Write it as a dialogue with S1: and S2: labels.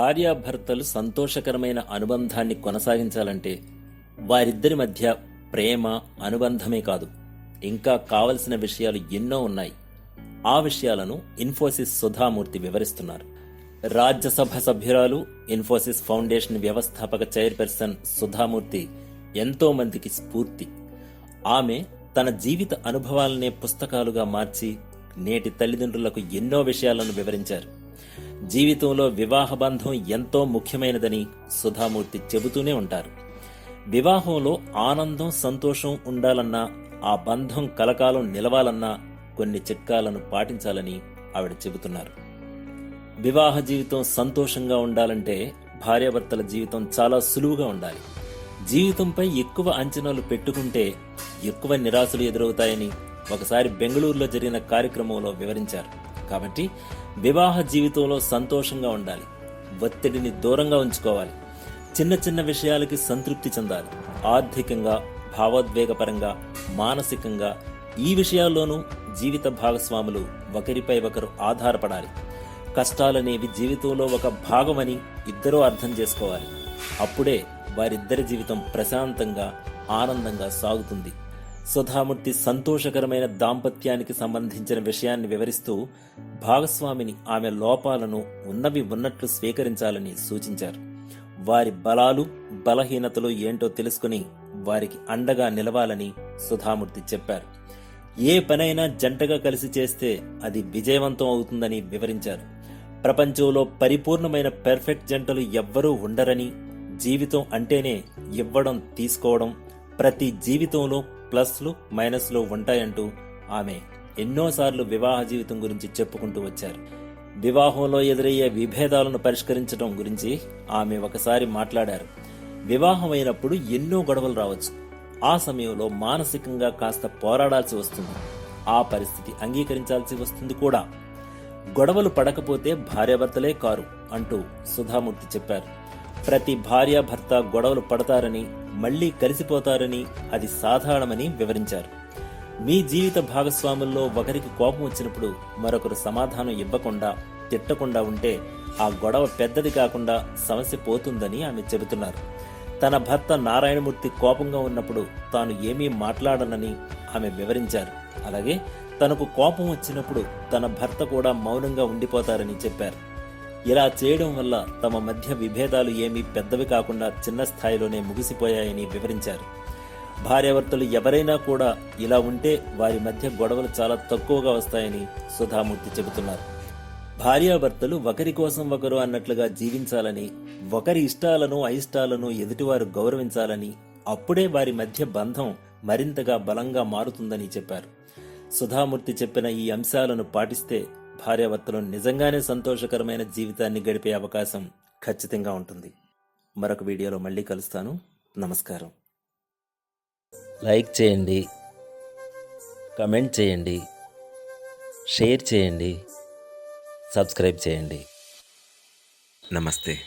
S1: భార్యాభర్తలు సంతోషకరమైన అనుబంధాన్ని కొనసాగించాలంటే వారిద్దరి మధ్య ప్రేమ అనుబంధమే కాదు. ఇంకా కావలసిన విషయాలు ఎన్నో ఉన్నాయి. ఆ విషయాలను ఇన్ఫోసిస్ సుధామూర్తి వివరిస్తున్నారు. రాజ్యసభ సభ్యురాలు ఇన్ఫోసిస్ ఫౌండేషన్ వ్యవస్థాపక చైర్పర్సన్ సుధామూర్తి ఎంతో మందికి స్ఫూర్తి. ఆమె తన జీవిత అనుభవాలనే పుస్తకాలుగా మార్చి నేటి తల్లిదండ్రులకు ఎన్నో విషయాలను వివరించారు. జీవితంలో వివాహ బంధం ఎంతో ముఖ్యమైనదని సుధామూర్తి చెబుతూనే ఉంటారు. వివాహంలో ఆనందం సంతోషం ఉండాలన్నా ఆ బంధం కలకాలం నిలవాలన్నా కొన్ని చిట్కాలను పాటించాలని ఆవిడ చెబుతున్నారు. వివాహ జీవితం సంతోషంగా ఉండాలంటే భార్యాభర్తల జీవితం చాలా సులువుగా ఉండాలి. జీవితంపై ఎక్కువ అంచనాలు పెట్టుకుంటే ఎక్కువ నిరాశలు ఎదురవుతాయని ఒకసారి బెంగళూరులో జరిగిన కార్యక్రమంలో వివరించారు. కాబట్టి వివాహ జీవితంలో సంతోషంగా ఉండాలి. ఒత్తిడిని దూరంగా ఉంచుకోవాలి. చిన్న చిన్న విషయాలకి సంతృప్తి చెందాలి. ఆర్థికంగా భావోద్వేగపరంగా మానసికంగా ఈ విషయాల్లోనూ జీవిత భాగస్వాములు ఒకరిపై ఒకరు ఆధారపడాలి. కష్టాలనేవి జీవితంలో ఒక భాగమని ఇద్దరూ అర్థం చేసుకోవాలి. అప్పుడే వారిద్దరి జీవితం ప్రశాంతంగా ఆనందంగా సాగుతుంది. సుధామూర్తి సంతోషకరమైన దాంపత్యానికి సంబంధించిన విషయాన్ని వివరిస్తూ భాగస్వామిని ఆమె లోపాలను ఉన్నవి ఉన్నట్లు స్వీకరించాలని సూచించారు. వారి బలాలు బలహీనతలు ఏంటో తెలుసుకుని వారికి అండగా నిలవాలని సుధామూర్తి చెప్పారు. ఏ పనైనా జంటగా కలిసి చేస్తే అది విజయవంతం అవుతుందని వివరించారు. ప్రపంచంలో పరిపూర్ణమైన పెర్ఫెక్ట్ జంటలు ఎవ్వరూ ఉండరని జీవితం అంటేనే ఇవ్వడం తీసుకోవడం ప్రతి జీవితంలో ప్లస్లు మైనస్లు ఉంటాయంటూ ఆమె ఎన్నోసార్లు వివాహ జీవితం గురించి చెప్పుకుంటూ వచ్చారు. వివాహంలో ఎదురయ్యే విభేదాలను పరిష్కరించడం గురించి ఆమె ఒకసారి మాట్లాడారు. వివాహం అయినప్పుడు ఎన్నో గొడవలు రావచ్చు. ఆ సమయంలో మానసికంగా కాస్త పోరాడాల్సి వస్తుంది. ఆ పరిస్థితి అంగీకరించాల్సి వస్తుంది కూడా. గొడవలు పడకపోతే భార్యాభర్తలే కారు అంటూ సుధామూర్తి చెప్పారు. ప్రతి భార్య భర్త గొడవలు పడతారని మళ్ళీ కలిసిపోతారని అది సాధారణమని వివరించారు. మీ జీవిత భాగస్వాముల్లో ఒకరికి కోపం వచ్చినప్పుడు మరొకరు సమాధానం ఇవ్వకుండా తిట్టకుండా ఉంటే ఆ గొడవ పెద్దది కాకుండా సమస్య పోతుందని ఆమె చెబుతున్నారు. తన భర్త నారాయణమూర్తి కోపంగా ఉన్నప్పుడు తాను ఏమీ మాట్లాడనని ఆమె వివరించారు. అలాగే తనకు కోపం వచ్చినప్పుడు తన భర్త కూడా మౌనంగా ఉండిపోతారని చెప్పారు. ఇలా చేయడం వల్ల తమ మధ్య విభేదాలు ఏమీ పెద్దవి కాకుండా చిన్న స్థాయిలోనే ముగిసిపోయాయని వివరించారు. భార్యాభర్తలు ఎవరైనా కూడా ఇలా ఉంటే వారి మధ్య గొడవలు చాలా తక్కువగా వస్తాయని సుధామూర్తి చెబుతున్నారు. భార్యాభర్తలు ఒకరి కోసం ఒకరు అన్నట్లుగా జీవించాలని ఒకరి ఇష్టాలను అయిష్టాలను ఎదుటివారు గౌరవించాలని అప్పుడే వారి మధ్య బంధం మరింతగా బలంగా మారుతుందని చెప్పారు. సుధామూర్తి చెప్పిన ఈ అంశాలను పాటిస్తే భార్యాభర్తలు నిజంగానే సంతోషకరమైన జీవితాన్ని గడిపే అవకాశం ఖచ్చితంగా ఉంటుంది. మరొక వీడియోలో మళ్ళీ కలుస్తాను. నమస్కారం. లైక్ చేయండి కమెంట్ చేయండి షేర్ చేయండి సబ్స్క్రైబ్ చేయండి. నమస్తే.